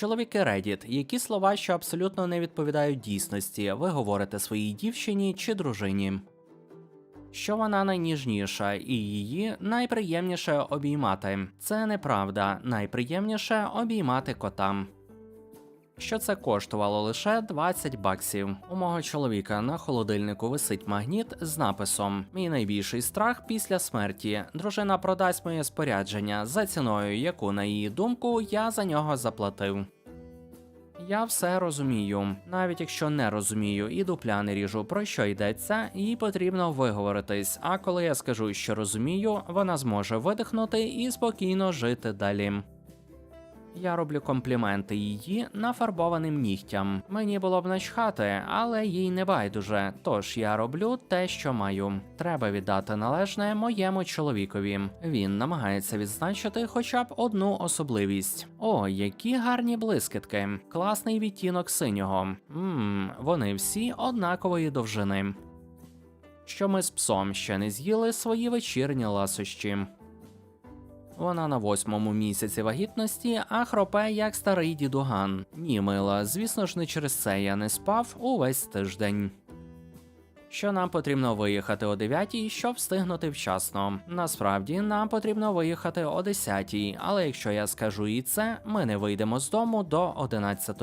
Чоловіки Reddit, які слова, що абсолютно не відповідають дійсності, ви говорите своїй дівчині чи дружині. Що вона найніжніша і її найприємніше обіймати. Це неправда, найприємніше обіймати кота. Що це коштувало лише 20 баксів. У мого чоловіка на холодильнику висить магніт з написом: Мій найбільший страх після смерті. Дружина продасть моє спорядження за ціною, яку, на її думку, я за нього заплатив. Я все розумію, навіть якщо не розумію і дупля не ріжу, про що йдеться, їй потрібно виговоритись. А коли я скажу, що розумію, вона зможе видихнути і спокійно жити далі. Я роблю компліменти її нафарбованим нігтям. Мені було б начхати, але їй не байдуже. Тож я роблю те, що маю. Треба віддати належне моєму чоловікові. Він намагається відзначити хоча б одну особливість. О, які гарні блискітки! Класний відтінок синього. Ммм, вони всі однакової довжини. Що ми з псом ще не з'їли свої вечірні ласощі. Вона на восьмому місяці вагітності, а хропе як старий дідуган. Ні, мила, звісно ж, не через це я не спав увесь тиждень. Що нам потрібно виїхати о 9, щоб встигнути вчасно. Насправді нам потрібно виїхати о 10, але якщо я скажу і це, ми не вийдемо з дому до 11.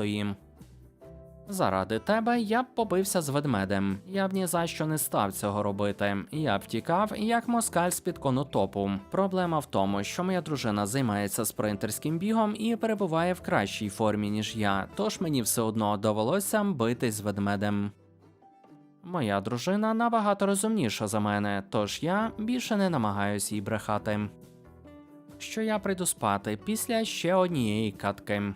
Заради тебе я б побився з ведмедем. Я б ні за що не став цього робити. Я б втікав, як москаль з під конотопу. Проблема в тому, що моя дружина займається спринтерським бігом і перебуває в кращій формі, ніж я, тож мені все одно довелося битись з ведмедем. Моя дружина набагато розумніша за мене, тож я більше не намагаюсь їй брехати. Що я прийду спати після ще однієї катки.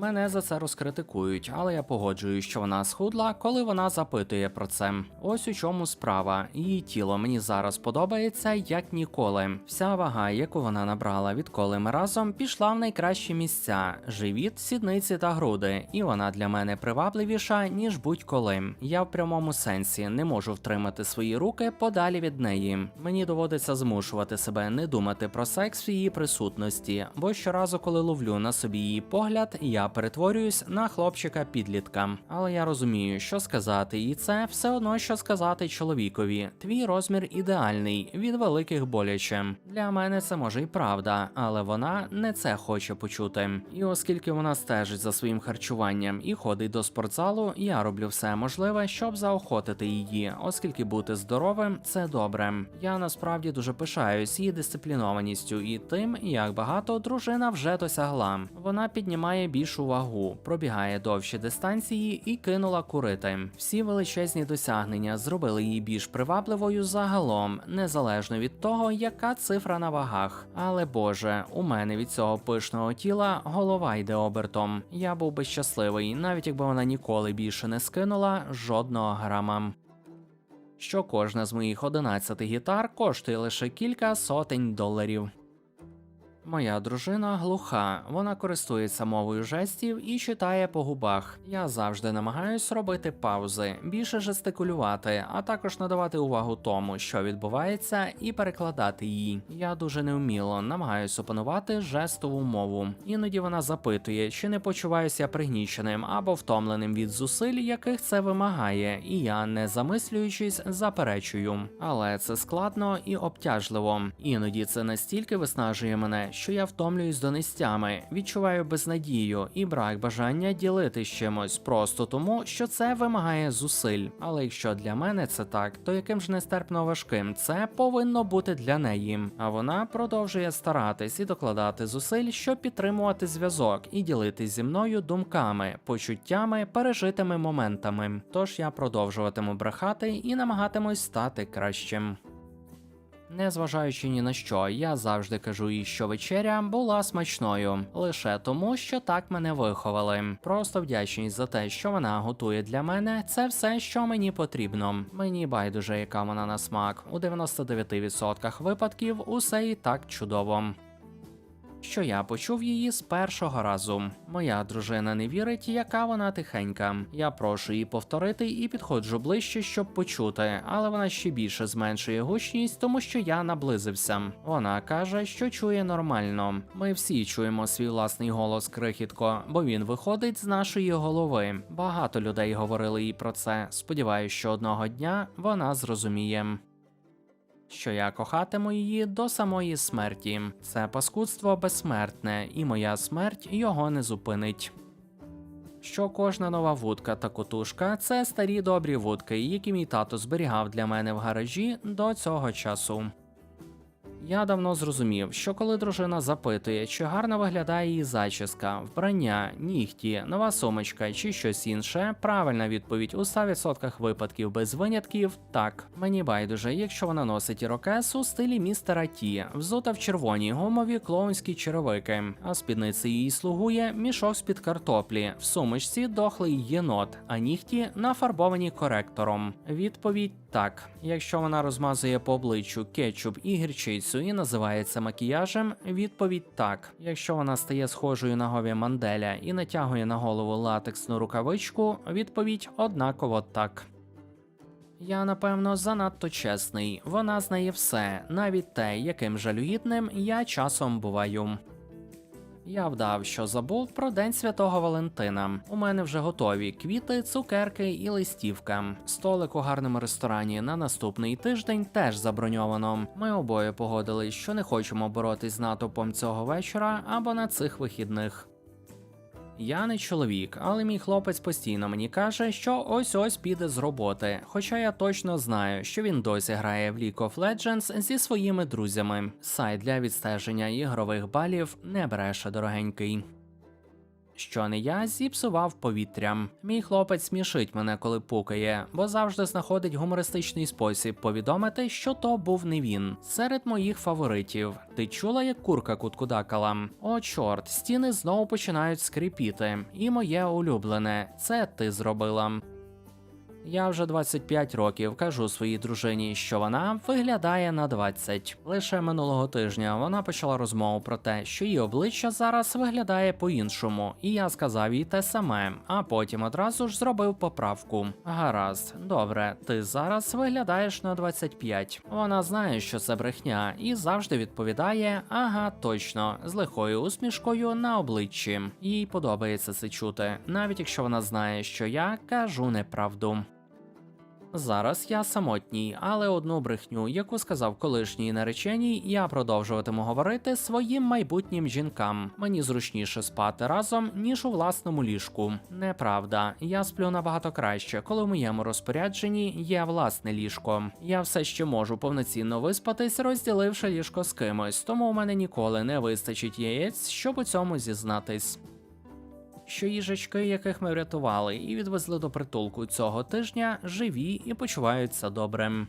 Мене за це розкритикують, але я погоджую, що вона схудла, коли вона запитує про це. Ось у чому справа. Її тіло мені зараз подобається як ніколи. Вся вага, яку вона набрала відколи ми разом, пішла в найкращі місця: живіт, сідниці та груди. І вона для мене привабливіша ніж будь-коли. Я в прямому сенсі не можу втримати свої руки подалі від неї. Мені доводиться змушувати себе не думати про секс в її присутності, бо щоразу, коли ловлю на собі її погляд, я перетворююсь на хлопчика підлітка. Але я розумію, що сказати, і це все одно, що сказати чоловікові. Твій розмір ідеальний, від великих боляче. Для мене це може й правда, але вона не це хоче почути. І оскільки вона стежить за своїм харчуванням і ходить до спортзалу, я роблю все можливе, щоб заохотити її, оскільки бути здоровим це добре. Я насправді дуже пишаюсь її дисциплінованістю і тим, як багато дружина вже досягла. Вона піднімає більшу вагу, пробігає довші дистанції і кинула курити. Всі величезні досягнення зробили її більш привабливою загалом, незалежно від того, яка цифра на вагах. Але Боже, у мене від цього пишного тіла голова йде обертом. Я був би щасливий, навіть якби вона ніколи більше не скинула жодного грама. Що кожна з моїх 11 гітар коштує лише кілька сотень доларів. Моя дружина глуха, вона користується мовою жестів і читає по губах. Я завжди намагаюсь робити паузи, більше жестикулювати, а також надавати увагу тому, що відбувається, і перекладати її. Я дуже невміло намагаюсь опанувати жестову мову. Іноді вона запитує, чи не почуваюся пригніченим або втомленим від зусиль, яких це вимагає, і я, не замислюючись, заперечую. Але це складно і обтяжливо. Іноді це настільки виснажує мене, що я втомлююсь донестями, відчуваю безнадію і брак бажання ділити чимось просто тому, що це вимагає зусиль. Але якщо для мене це так, то яким ж нестерпно важким це повинно бути для неї. А вона продовжує старатись і докладати зусиль, щоб підтримувати зв'язок і ділитись зі мною думками, почуттями, пережитими моментами. Тож я продовжуватиму брехати і намагатимусь стати кращим. Незважаючи ні на що, я завжди кажу їй, що вечеря була смачною, лише тому, що так мене виховали. Просто вдячність за те, що вона готує для мене, це все, що мені потрібно. Мені байдуже, яка вона на смак. У 99% випадків усе і так чудово. Що я почув її з першого разу. Моя дружина не вірить, яка вона тихенька. Я прошу її повторити і підходжу ближче, щоб почути, але вона ще більше зменшує гучність, тому що я наблизився. Вона каже, що чує нормально. Ми всі чуємо свій власний голос крихітко, бо він виходить з нашої голови. Багато людей говорили їй про це. Сподіваюсь, що одного дня вона зрозуміє що я кохатиму її до самої смерті. Це паскудство безсмертне, і моя смерть його не зупинить. Що кожна нова вудка та котушка це старі добрі вудки, які мій тато зберігав для мене в гаражі до цього часу. Я давно зрозумів, що коли дружина запитує, чи гарно виглядає її зачіска, вбрання, нігті, нова сумочка чи щось інше, правильна відповідь у 100% випадків без винятків так. Мені байдуже, якщо вона носить ірокез у стилі містера Ті, взута в червоній гумові клоунські черевики, а спідниці її слугує мішок з-під картоплі, в сумочці дохлий єнот, а нігті нафарбовані коректором. Відповідь так. Якщо вона розмазує по обличчю кетчуп і гірчицю і називається макіяжем, відповідь так. Якщо вона стає схожою на гові Манделя і натягує на голову латексну рукавичку, відповідь однаково так. Я напевно занадто чесний. Вона знає все, навіть те, яким жалюгідним я часом буваю. Я вдав, що забув про День Святого Валентина. У мене вже готові квіти, цукерки і листівка. Столик у гарному ресторані на наступний тиждень теж заброньовано. Ми обоє погодились, що не хочемо боротись з натовпом цього вечора або на цих вихідних. Я не чоловік, але мій хлопець постійно мені каже, що ось ось піде з роботи. Хоча я точно знаю, що він досі грає в League of Legends зі своїми друзями. Сайт для відстеження ігрових балів не бреше дорогенький. Що не я зіпсував повітря. Мій хлопець смішить мене, коли пукає, бо завжди знаходить гумористичний спосіб повідомити, що то був не він. Серед моїх фаворитів. Ти чула, як курка куткудакала? О, чорт, стіни знову починають скрипіти. І моє улюблене, це ти зробила. Я вже 25 років кажу своїй дружині, що вона виглядає на 20. Лише минулого тижня вона почала розмову про те, що її обличчя зараз виглядає по-іншому, і я сказав їй те саме, а потім одразу ж зробив поправку. Гаразд, добре, ти зараз виглядаєш на 25. Вона знає, що це брехня, і завжди відповідає: ага, точно, з лихою усмішкою на обличчі. Їй подобається це чути, навіть якщо вона знає, що я кажу неправду. Зараз я самотній, але одну брехню, яку сказав колишній нареченій, я продовжуватиму говорити своїм майбутнім жінкам. Мені зручніше спати разом, ніж у власному ліжку. Неправда, я сплю набагато краще, коли в моєму розпорядженні є власне ліжко. Я все ще можу повноцінно виспатись, розділивши ліжко з кимось, тому у мене ніколи не вистачить яєць, щоб у цьому зізнатись що їжачки, яких ми врятували і відвезли до притулку цього тижня, живі і почуваються добре.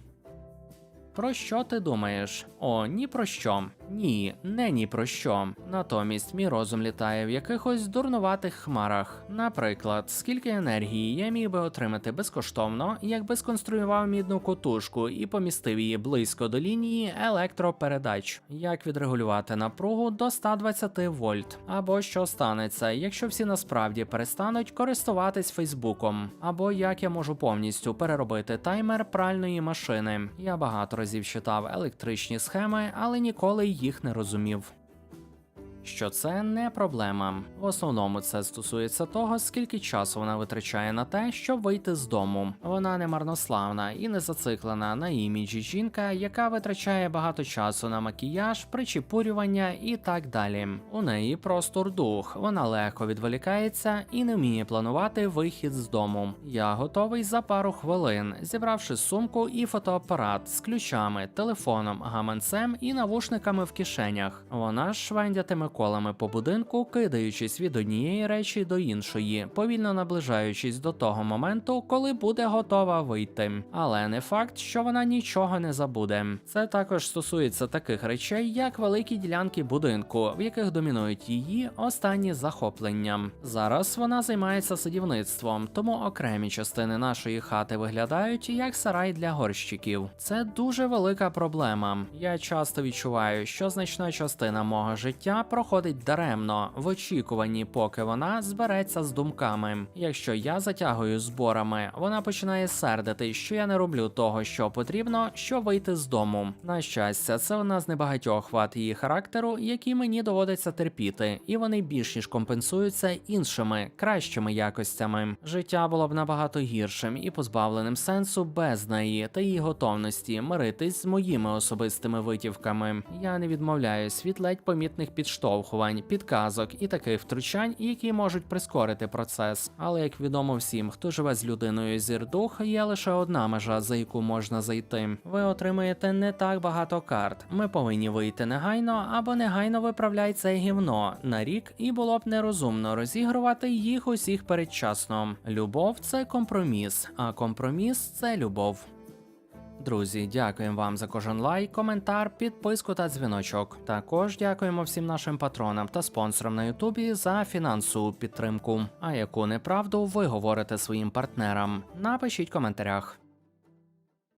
Про що ти думаєш? О, ні про що. Ні, не ні про що. Натомість мій розум літає в якихось дурнуватих хмарах. Наприклад, скільки енергії я міг би отримати безкоштовно, якби сконструював мідну котушку і помістив її близько до лінії електропередач, як відрегулювати напругу до 120 вольт, або що станеться, якщо всі насправді перестануть користуватись Фейсбуком, або як я можу повністю переробити таймер пральної машини. Я багато разів читав електричні схеми, але ніколи їх не розумів. Що це не проблема. В основному це стосується того, скільки часу вона витрачає на те, щоб вийти з дому. Вона не марнославна і не зациклена на іміджі жінка, яка витрачає багато часу на макіяж, причепурювання і так далі. У неї простор дух, вона легко відволікається і не вміє планувати вихід з дому. Я готовий за пару хвилин, зібравши сумку і фотоапарат з ключами, телефоном, гаманцем і навушниками в кишенях. Вона ж колами по будинку, кидаючись від однієї речі до іншої, повільно наближаючись до того моменту, коли буде готова вийти. Але не факт, що вона нічого не забуде. Це також стосується таких речей, як великі ділянки будинку, в яких домінують її останні захоплення. Зараз вона займається садівництвом, тому окремі частини нашої хати виглядають як сарай для горщиків. Це дуже велика проблема. Я часто відчуваю, що значна частина мого життя проходить даремно в очікуванні, поки вона збереться з думками. Якщо я затягую зборами, вона починає сердити, що я не роблю того, що потрібно, щоб вийти з дому. На щастя, це одна з небагатьох вад її характеру, які мені доводиться терпіти, і вони більш ніж компенсуються іншими кращими якостями. Життя було б набагато гіршим і позбавленим сенсу без неї та її готовності миритись з моїми особистими витівками. Я не відмовляюсь від ледь помітних підштовхувань, підказок і таких втручань, які можуть прискорити процес. Але як відомо всім, хто живе з людиною зірдух, є лише одна межа, за яку можна зайти. Ви отримаєте не так багато карт. Ми повинні вийти негайно або негайно виправляй це гівно на рік, і було б нерозумно розігрувати їх усіх передчасно. Любов це компроміс, а компроміс це любов. Друзі, дякуємо вам за кожен лайк, коментар, підписку та дзвіночок. Також дякуємо всім нашим патронам та спонсорам на Ютубі за фінансову підтримку. А яку неправду ви говорите своїм партнерам? Напишіть в коментарях.